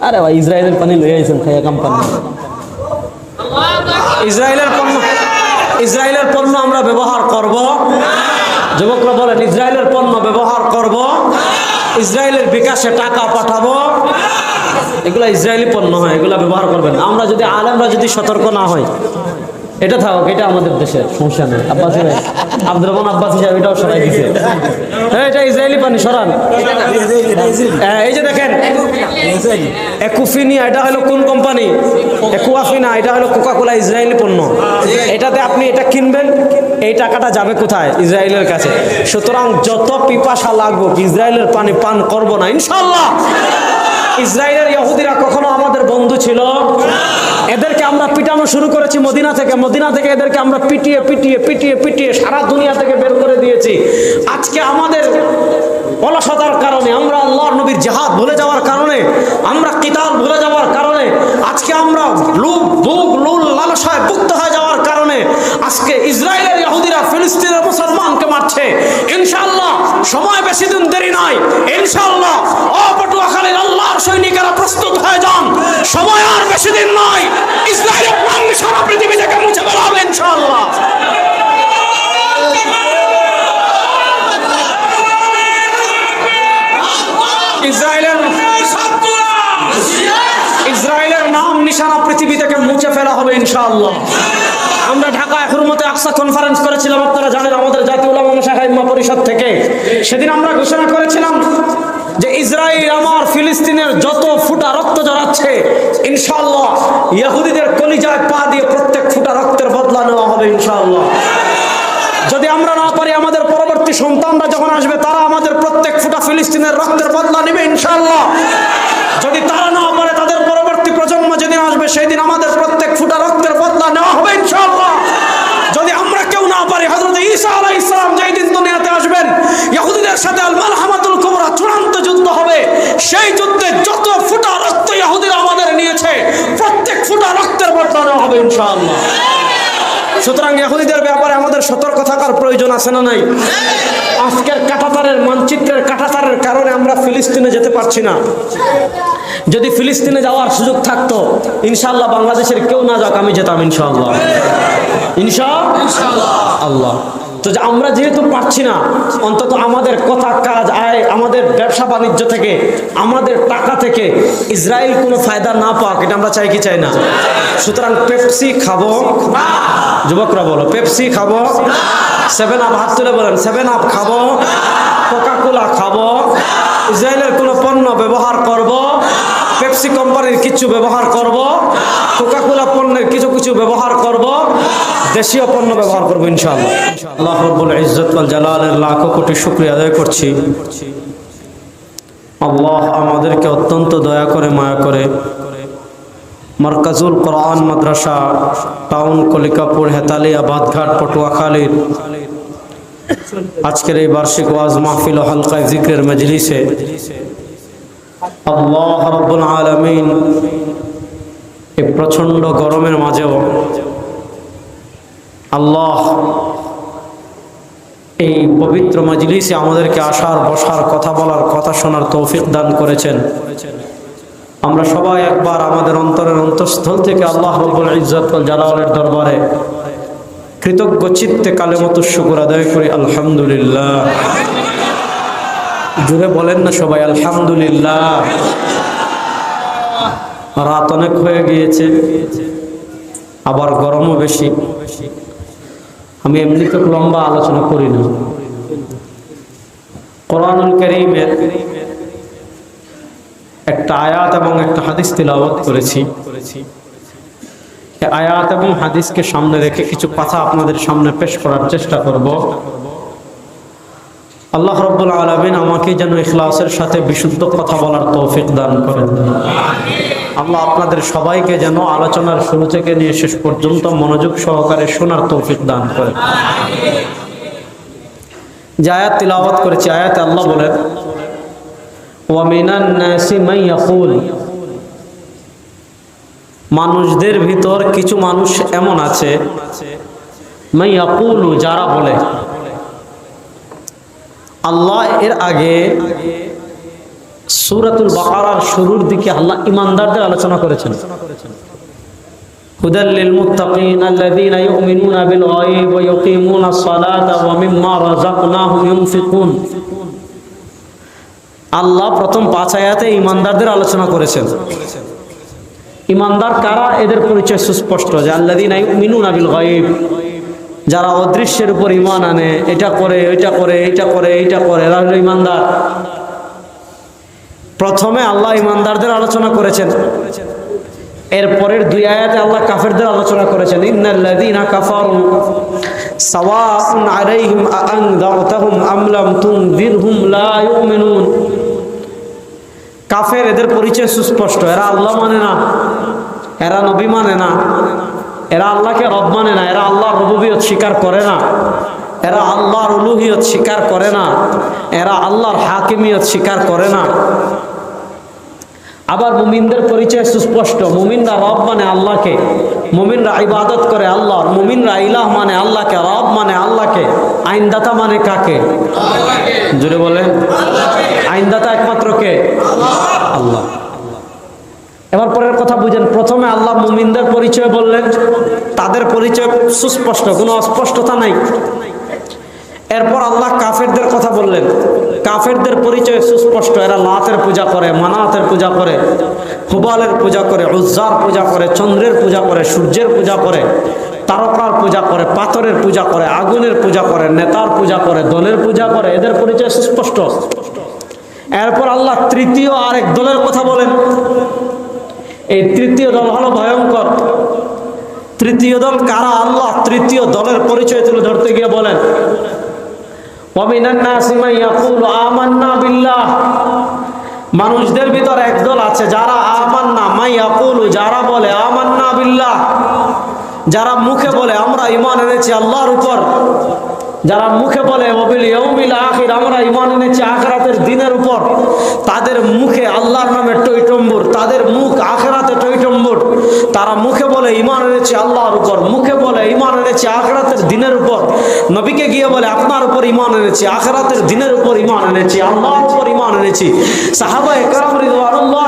আরে ভাই, ইসরায়েলের পানি লয়ে আইছেন খাইয়া পানি। ইসরায়েলের পণ্য ইসরায়েলের পণ্য আমরা ব্যবহার করব। যুবকরা বলেন, ইসরায়েলের পণ্য ব্যবহার করব। ইসরায়েলের বিকাশে টাকা পাঠাবো। এগুলা ইসরায়েলি পণ্য হয়, এগুলা ব্যবহার করবেন। আমরা যদি আলেমরা যদি সতর্ক না হয় এটা থাকুক এটা আমাদের দেশের সমস্যা নেই। আব্বাসি আব্দুর রহমান আব্বাসি সাহেব এটাও সরাই দিছে। হ্যাঁ, এটা ইসরায়েলি পানি সরান। হ্যাঁ, এই যে দেখেন একুফিনিয়া এটা হলো কোন কোম্পানি একুয়াফিনা এটা হলো কোকা কোলা ইসরায়েলি পণ্য। এটাতে আপনি এটা কিনবেন এই টাকাটা যাবে কোথায়? ইসরায়েলের কাছে। সুতরাং যত পিপাসা লাগবো ইসরায়েলের পানি পান করব না ইনশাল্লাহ ইসরায়েলের ইহুদিরা কখনো আমাদের বন্ধু ছিল? এদেরকে আমরা পিটানো শুরু করেছি মদিনা থেকে। মদিনা থেকে এদেরকে আমরা পিটিয়ে পিটিয়ে পিটিয়ে পিটিয়ে সারা দুনিয়া থেকে বের করে দিয়েছি। আজকে আমাদের অলসতার কারণে, আমরা আল্লাহর নবীর জাহাদ ভুলে যাওয়ার কারণে, আমরা কিতাল ভুলে যাওয়ার কারণে, আজকে আমরা লুপ, বুক, লুল, লালসায় মুক্ত হয়ে যাওয়ার কারণে, আজকে ইসরায়েলের ইহুদিরা ফিলিস্তিনের মুসলমানকে মারছে। ইনশাআল্লাহ সময় বেশি দিন দেরি নাই। ইনশাআল্লাহ অপটুয়াখালীর আল্লাহর সৈনিকেরা প্রস্তুত হয়ে যান। সময় আর বেশি দিন নয় ইসরায়েলের নাম সারা পৃথিবী থেকে মুছে বেড়াবে ইনশাআল্লাহ। ইসরায়েলের ইসরায়েলের নাম নিশানা পৃথিবী থেকে মুছে ফেলা হবে ইনশাআল্লাহ। আমরা ঢাকায় হুরমতে আকসা কনফারেন্স করেছিলাম, আপনারা জানেন আমাদের জাতীয় উলামা শাখা পরিষদ থেকে। সেদিন আমরা ঘোষণা করেছিলাম যে ইসরায়েল, আমার ফিলিস্তিনের যত ফুটা রক্ত জড়াচ্ছে ইনশাআল্লাহ ইহুদিদের কলিজায় পা দিয়ে প্রত্যেক ফুটা রক্তের বদলা নেওয়া হবে ইনশাআল্লাহ। যদি আমরা না পারি, আমাদের পরবর্তী সন্তানরা যখন আসবে, তারা আমাদের প্রত্যেক ফুটা ফিলিস্তিনের রক্তের বদলা নেবে ইনশাআল্লাহ। যদি তারা না পারে, তাদের পরবর্তী প্রজন্ম যেদিন আসবে সেই দিন আমাদের প্রত্যেক ফুটা রক্তের বদলা নেওয়া হবে ইনশাআল্লাহ। যদি আমরা কেউ না পারি, হযরত ঈসা আলাইহিস সালাম যেই দিন দুনিয়াতে আসবেন ইহুদিদের সাথে আল মালহামাতুল কুবরা চূড়ান্ত যুদ্ধ হবে। সেই যুদ্ধে যত ফুটা রক্ত ইহুদিরা আমাদের নিয়েছে, প্রত্যেক ফুটা রক্তের বদলা নেওয়া হবে ইনশাআল্লাহ। সুতরাং ইহুদিদের ব্যাপারে আমাদের সতর্ক থাকার প্রয়োজন আছে না নাই? আজকের কাটাতারের মানচিত্রের কাটাতারের কারণে আমরা ফিলিস্তিনে যেতে পারছি না। যদি ফিলিস্তিনে যাওয়ার সুযোগ থাকতো ইনশাল্লাহ বাংলাদেশের কেউ না যাক আমি যেতাম ইনশাল্লাহ ইনশা আল্লাহ। তো আমরা যেহেতু পারছি না, অন্তত আমাদের কথা, কাজ, আয়, আমাদের ব্যবসা, বাণিজ্য থেকে, আমাদের টাকা থেকে ইসরায়েল কোনো ফায়দা না পাক, এটা আমরা চাই কি চাই না? সুতরাং পেপসি খাব। যুবকরা বলো, পেপসি খাব। সেভেন আপ হাত তুলে বলেন সেভেন আপ খাব। কোকা কোলা খাব। ইসরায়েলের কোনো পণ্য ব্যবহার করব। পেপসি কোম্পানির কিছু ব্যবহার করব কোকা কোলা পণ্যের কিছু কিছু ব্যবহার করব, দেশীয় পণ্য ব্যবহার করব ইনশাআল্লাহ। আল্লাহ ইজ্জত জালালের লাখো কোটি শুক্রিয়া আদায় করছি। আল্লাহ আমাদেরকে অত্যন্ত দয়া করে, মায়া করে মার্কাজুল কোরআন মাদ্রাসা, টাউন কলিকাপুর, হেতালিয়া বাদঘাট পটুয়াখালীর আজকের এই বার্ষিক ওয়াজ মাহফিল ও হালকায় জিক্রের মজলিসে আল্লাহ রব্বুল আলমিন এই প্রচণ্ড গরমের মাঝেও আল্লাহ এই পবিত্র মজলিসে আমাদেরকে আসার, বসার, কথা বলার, কথা শোনার তৌফিক দান করেছেন। আমরা সবাই একবার আমাদের অন্তরের অন্তঃস্থল থেকে আল্লাহ রব্বুল ইজ্জত জালালের দরবারে কৃতজ্ঞ চিত্তে কালে মতো শুকুর আদায় করি। আলহামদুলিল্লাহ। জুড়ে বলেন না সবাই, আলহামদুলিল্লাহ। রাত অনেক হয়ে গিয়েছে, আবার গরমও বেশি। আমি এমনিতে লম্বা আলোচনা করি না। কোরআনুল করিমের একটা আয়াত এবং একটা হাদিস তিলাওয়াত করেছি। আয়াত এবং হাদিসকে সামনে রেখে কিছু কথা আপনাদের সামনে পেশ করার চেষ্টা করব। আল্লাহ রব্বুল আলমিন আমাকে যেন ইখলাসের সাথে বিশুদ্ধ কথা বলার তৌফিক দান করেন। আল্লাহ আপনাদের সবাইকে যেন আলোচনার শুরু থেকে নিয়ে শেষ পর্যন্ত মনোযোগ সহকারে শোনার তৌফিক দান করেন। যে আয়াত তিলাওয়াত করেছি, আয়াতে আল্লাহ বলেন মানুষদের ভিতর কিছু মানুষ এমন আছে মাই ইয়াকুলু, যারা বলে আল্লাহ এর আগে সুরাতুল বাকারার শুরুর দিকে আল্লাহ ইমানদারদের আলোচনা করেছেন। হুদাল লিল মুত্তাকিন আল্লাযীনা ইউমিনুনা বিল গায়ব ওয়া ইয়াকিমুনা আস-সালাতা ওয়া মিম্মা রাযাকনাহুম ইউনফিকুন। আল্লাহ প্রথম পাঁচ আয়াতে ইমানদারদের আলোচনা করেছেন। ইমানদার কারা? এদের পরিচয় সুস্পষ্ট যে আল্লাযীনা ইউমিনুনা বিল গায়ব। যারা অদৃশ্যের উপর ইমান আনে, এটা করে এটা করে এটা করে এটা করে, এরা হলো ইমানদার প্রথমে আল্লাহ ইমানদারদের আলোচনা করেছেন। এর পরের দুই আয়াতে আল্লাহ কাফেরদের আলোচনা করেছেন। ইন্নাল্লাযীনা কাফারু সাওয়াউন আলাইহিম আআনযারতাহুম আম লাম তুনযিরহুম লা ইউমিনুন। কাফের এদের পরিচয় সুস্পষ্ট। এরা আল্লাহ মানে না, এরা নবী মানে না। এরা আল্লাহকে রব মানে না, এরা আল্লাহর রবুবিয়ত স্বীকার করে না। এরা আল্লাহর উলুহিয়ত স্বীকার করে না, এরা আল্লাহর হাকিমিয়ত স্বীকার করে না। আবার মুমিনদের পরিচয় সুস্পষ্ট, মুমিনরা রব মানে আল্লাহকে, মুমিনরা ইবাদত করে আল্লাহর মুমিনরা ইলাহ মানে আল্লাহকে, রব মানে আল্লাহকে, আইনদাতা মানে কাকে? জুড়ে বলেন। আইনদাতা একমাত্র কে? আল্লাহ। এবার পরের কথা বুঝেন প্রথমে আল্লাহ মুমিনদের পরিচয় বললেন তাদের পরিচয় সুস্পষ্ট কোনো অস্পষ্টতা নাই এরপর আল্লাহ কাফেরদের কথা বললেন কাফেরদের পরিচয় সুস্পষ্ট এরা লাতের পূজা করে মানাতের পূজা করে হুবালের পূজা করে উজ্জার পূজা করে চন্দ্রের পূজা করে সূর্যের পূজা করে তারকার পূজা করে পাথরের পূজা করে আগুনের পূজা করে নেতার পূজা করে দলের পূজা করে এদের পরিচয় সুস্পষ্ট এরপর আল্লাহ তৃতীয় আরেক দলের কথা বলেন এই তৃতীয় দল হলো ভয়ঙ্কর। তৃতীয় দল কারা? আল্লাহ তৃতীয় দলের পরিচয় তুলে ধরতে গিয়ে বলেন। মানুষদের ভিতর একদল আছে যারা আমান্না আকুল যারা বলে আমান্না বিল্লাহ। যারা মুখে বলে আমরা ইমান এনেছি আল্লাহর উপর। যারা মুখে বলে আখির, আমরা ইমান এনেছি আখরাতের দিনের উপর। তাদের মুখে আল্লাহর নামে টৈটম্বুর তাদের মুখ আখ তারা মুখে বলে, ইমান এনেছি আল্লাহর উপর। মুখে বলে, ইমান এনেছি আখরাতের দিনের উপর। নবীকে গিয়ে বলে, আপনার উপর ইমান এনেছি, আখরাতের দিনের উপর ইমান এনেছি, আল্লাহর উপর ইমান এনেছি। সাহাবা একরাম রিদওয়ানুল্লাহ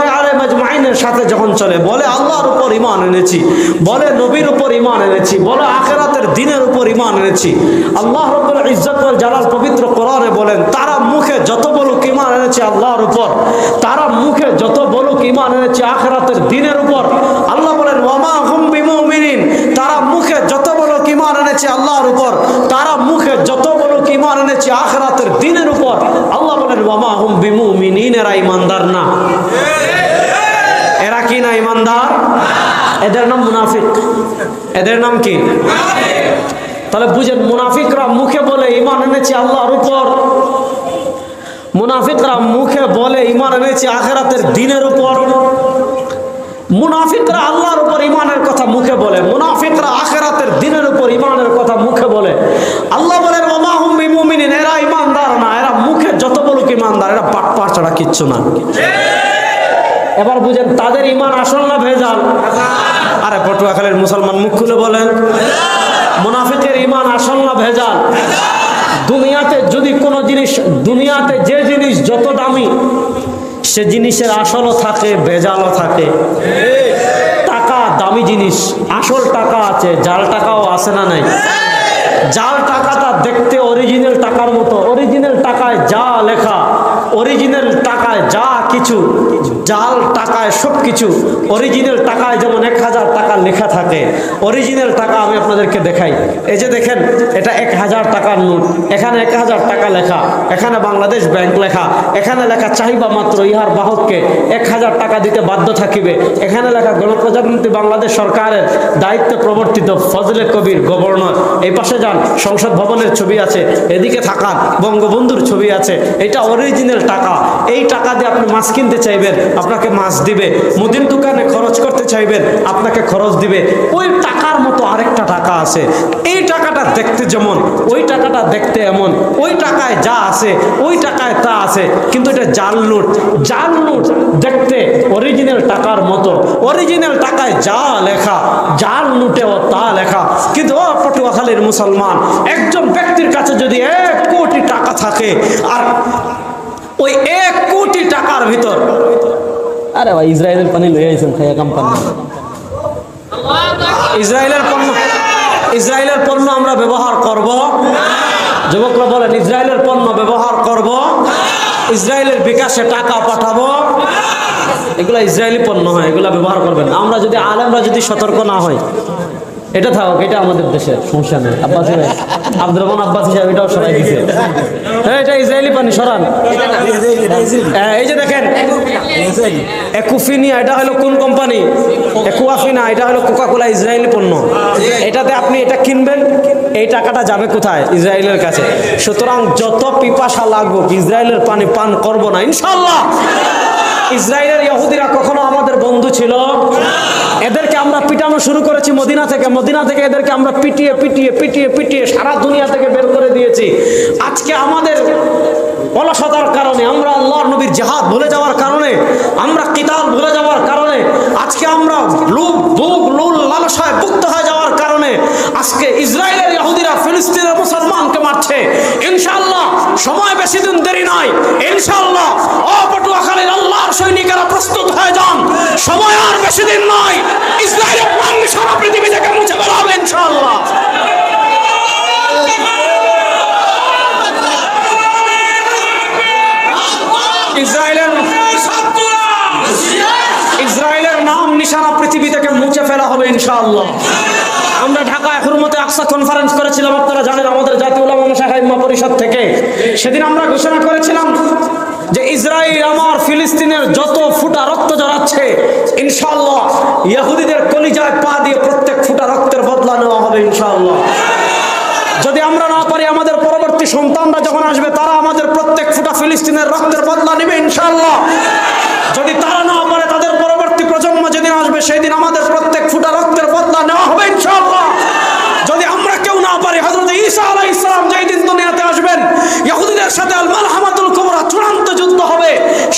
সাথে যখন চলে, বলে, আল্লাহর উপর ইমান এনেছি। বলে, নবীর উপর ইমান এনেছি। বলে, আখেরাতের দিনের উপর ইমান এনেছি। আল্লাহ রব্বুল ইজ্জত ওয়াল জালাল পবিত্র কোরআনে বলেন, তারা মুখে যত বলুক ইমান এনেছে আল্লাহর উপর, তারা মুখে যত বলুক ইমান এনেছে আখেরাতের দিনের উপর। আল্লাহ বলেন ওয়ামা হুম বিমুমিনিন তারা মুখে যত বলুক ইমান এনেছে আল্লাহর উপর তারা মুখে যত বলুক ইমান এনেছে আখেরাতের দিনের উপর আল্লাহ বলেন ওয়ামা হুম বিমুমিনিন এরা ইমানদার না। এরা কি না ইমানদার? এদের নাম মুনাফিক। এদের নাম কি? তাহলে বুঝেন, মুনাফিকরা মুখে বলে ইমান এনেছে আল্লাহর উপর। মুনাফিকরা মুখে বলে ইমান এনেছে আখেরাতের দিনের উপর। মুনাফিকরা আল্লাহর উপর ইমানের কথা মুখে বলে। মুনাফিকরা আখেরাতের দিনের উপর ইমানের কথা মুখে বলে আল্লাহ বলেন ওমা হুম বিমুমিনিন এরা ইমানদার না এরা মুখে যত বলুক ইমানদার এরা পাটপার ছাড়া কিচ্ছু না। এবার বুঝেন, তাদের ইমান আসল না ভেজাল? আরে পটুয়াখালীর মুসলমান মুখ খুলে বলেন। মুনাফিকের ইমান আসল না ভেজাল? দুনিয়াতে যদি কোনো জিনিস, দুনিয়াতে যে জিনিস যত দামি, সে জিনিসের আসলও থাকে, ভেজালও থাকে। টাকা দামি জিনিস, আসল টাকা আছে, জাল টাকাও আছে না নাই? জাল টাকাটা দেখতে অরিজিনাল টাকার মতো। অরিজিনাল টাকায় যা লেখা কিছু জাল টাকায় সব কিছু অরিজিনাল টাকায় যেমন এক হাজার টাকা লেখা থাকে অরিজিনাল টাকা আমি আপনাদেরকে দেখাই। এই যে দেখেন, এটা এক হাজার টাকার নোট, এখানে এক হাজার টাকা লেখা, এখানে বাংলাদেশ ব্যাংক লেখা, এখানে লেখা চাহিবা মাত্র ইহার বাহককে এক হাজার টাকা দিতে বাধ্য থাকিবে। এখানে লেখা গণপ্রজাতন্ত্রী বাংলাদেশ সরকারের দায়িত্ব প্রবর্তিত ফজলে কবির গভর্নর। এই পাশে যান, সংসদ ভবনের ছবি আছে, এদিকে থাকান বঙ্গবন্ধুর ছবি আছে, এটা অরিজিনাল টাকা। এই টাকা দিয়ে আপনি মাছ কিনতে চাইবেন, আপনাকে মাছ দিবে। মুদির দোকানে খরচ করতে চাইবেন, আপনাকে খরচ দিবে। ওই টাকার মতো আরেকটা টাকা আছে। এই টাকাটা দেখতে যেমন, ওই টাকাটা দেখতে এমন। ওই টাকায় যা আছে, ওই টাকায় তা আছে। কিন্তু এটা জাল নোট। জাল নোট দেখতে অরিজিনাল টাকার মতো। অরিজিনাল টাকায় যা লেখা, জাল নোটেও তা লেখা। কিন্তু ও পটুয়াখালীর মুসলমান, একজন ব্যক্তির কাছে যদি এক কোটি টাকা থাকে, আর টাকার ভিতর। আরে ভাই ইসরায়েলের পানি লয়ে আইছেন খাইয়া কোম্পানি ইসরায়েলের পণ্য ইসরায়েলের পণ্য আমরা ব্যবহার করব। যুবকরা বলেন ইসরায়েলের পণ্য ব্যবহার করব। ইসরায়েলের বিকাশে টাকা পাঠাবো। এগুলা ইসরায়েলি পণ্য হয় এগুলা ব্যবহার করবেন আমরা যদি আলেমরা যদি সতর্ক না হই এটা থাকুক এটা আমাদের দেশের সমস্যা নেই। আব্বাসি ভাই আব্দুর রহমান আব্বাসি সাহেব এটাও সরাই দিছে। হ্যাঁ এটা ইসরায়েলি পানি সরান। হ্যাঁ, এই যে দেখেন একুফিনিয়া এটা হলো কোন কোম্পানি একুয়াফিনা এটা হলো কোকা কোলা ইসরায়েলি পণ্য। এটাতে আপনি এটা কিনবেন এই টাকাটা যাবে কোথায়? ইসরায়েলের কাছে। সুতরাং যত পিপাসা লাগবে ইসরায়েলের পানি পান করব না ইনশাল্লাহ ইসরায়েলের ইহুদিরা কখনো আমাদের বন্ধু ছিল? এদেরকে আমরা পিটানো শুরু করেছি মদিনা থেকে। মদিনা থেকে এদেরকে আমরা পিটিয়ে পিটিয়ে পিটিয়ে পিটিয়ে সারা দুনিয়া থেকে বের করে দিয়েছি। আজকে আমাদের অলসতার কারণে, আমরা আল্লাহর নবীর জাহাদ ভুলে যাওয়ার কারণে, আমরা কিতাল ভুলে যাওয়ার কারণে, আজকে আমরা লুক বুক, লুল, লালসায় মুক্ত হয়ে যাওয়ার কারণে, আজকে ইসরায়েলের ইহুদিরা, ফিলিস্তিনের মুসলমানকে মারছে। ইনশাআল্লাহ, সময় বেশি দিন দেরি নাই ইনশাআল্লাহ অপটুয়াখালীর আল্লাহর সৈনিকেরা প্রস্তুত হয়ে যান। সময় আর বেশি দিন নয় ইসরায়েলের নাম সারা পৃথিবী থেকে মুছে ফেলা হবে ইনশাআল্লাহ ইসরায়েলের ইসরায়েলের নাম নিশানা পৃথিবী থেকে মুছে ফেলা হবে ইনশাআল্লাহ। আমরা ঢাকায় হুরমতে আকসা কনফারেন্স করেছিলাম, আপনারা জানেন আমাদের জাতীয় উলামা শাখাইম্মা পরিষদ থেকে। সেদিন আমরা ঘোষণা করেছিলাম যে ইসরায়েল আমার, ফিলিস্তিনের যত ফুটা রক্ত জড়াচ্ছে ইনশাআল্লাহ ইহুদিদের কলিজায় পা দিয়ে প্রত্যেক ফুটা রক্তের বদলা নেওয়া হবে ইনশাআল্লাহ। যদি আমরা না পারি, আমাদের পরবর্তী সন্তানরা যখন আসবে, তারা আমাদের প্রত্যেক ফুটা ফিলিস্তিনের রক্তের বদলা নেবে ইনশাআল্লাহ। যদি তারা আসবে সেই দিন আমাদের প্রত্যেক ফুটা রক্তের বদলা নেওয়া হবে, ইনশাআল্লাহ। যদি আমরা কেউ না পারি, হযরত ঈসা আলাইহিস ইসলাম যেই দিন দুনিয়াতে আসবেন ইহুদিদের সাথে আল মালহামাতুল কুবরা চূড়ান্ত যুদ্ধ হবে।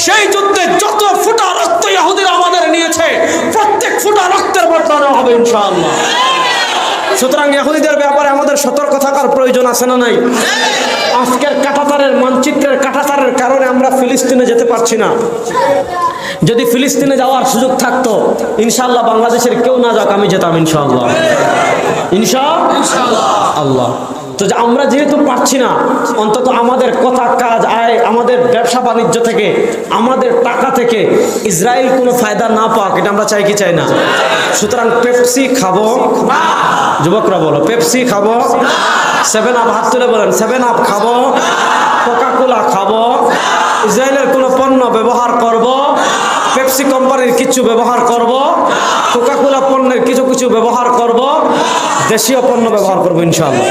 সেই যুদ্ধে যত ফুটা রক্ত ইহুদিরা আমাদের নিয়েছে, প্রত্যেক ফুটা রক্তের বদলা নেওয়া হবে, ইনশাআল্লাহ। সুতরাং ইহুদিদের ব্যাপারে আমাদের সতর্ক থাকার প্রয়োজন আছে না নাই? আজকের কাটাতারের মানচিত্রের কাটাতারের কারণে আমরা ফিলিস্তিনে যেতে পারছি না। যদি ফিলিস্তিনে যাওয়ার সুযোগ থাকতো ইনশাল্লাহ বাংলাদেশের কেউ না যাক, আমি যেতাম, ইনশাআল্লাহ। ইনশা আল্লাহ। তো আমরা যেহেতু পারছি না, অন্তত আমাদের কথা, কাজ, আয়, আমাদের ব্যবসা, বাণিজ্য থেকে, আমাদের টাকা থেকে ইসরায়েল কোনো ফায়দা না পাক, এটা আমরা চাই কি চাই না? সুতরাং পেপসি খাব। যুবকরা বলো, পেপসি খাব। সেভেন আপ হাত তুলে বলেন সেভেন আপ খাব। কোকা কোলা খাব। ইসরায়েলের কোনো পণ্য ব্যবহার করব। পেপসি কোম্পানির কিছু ব্যবহার করব, কোকাকোলা পণ্যের কিছু কিছু ব্যবহার করব, দেশীয় পণ্য ব্যবহার করব ইনশাআল্লাহ।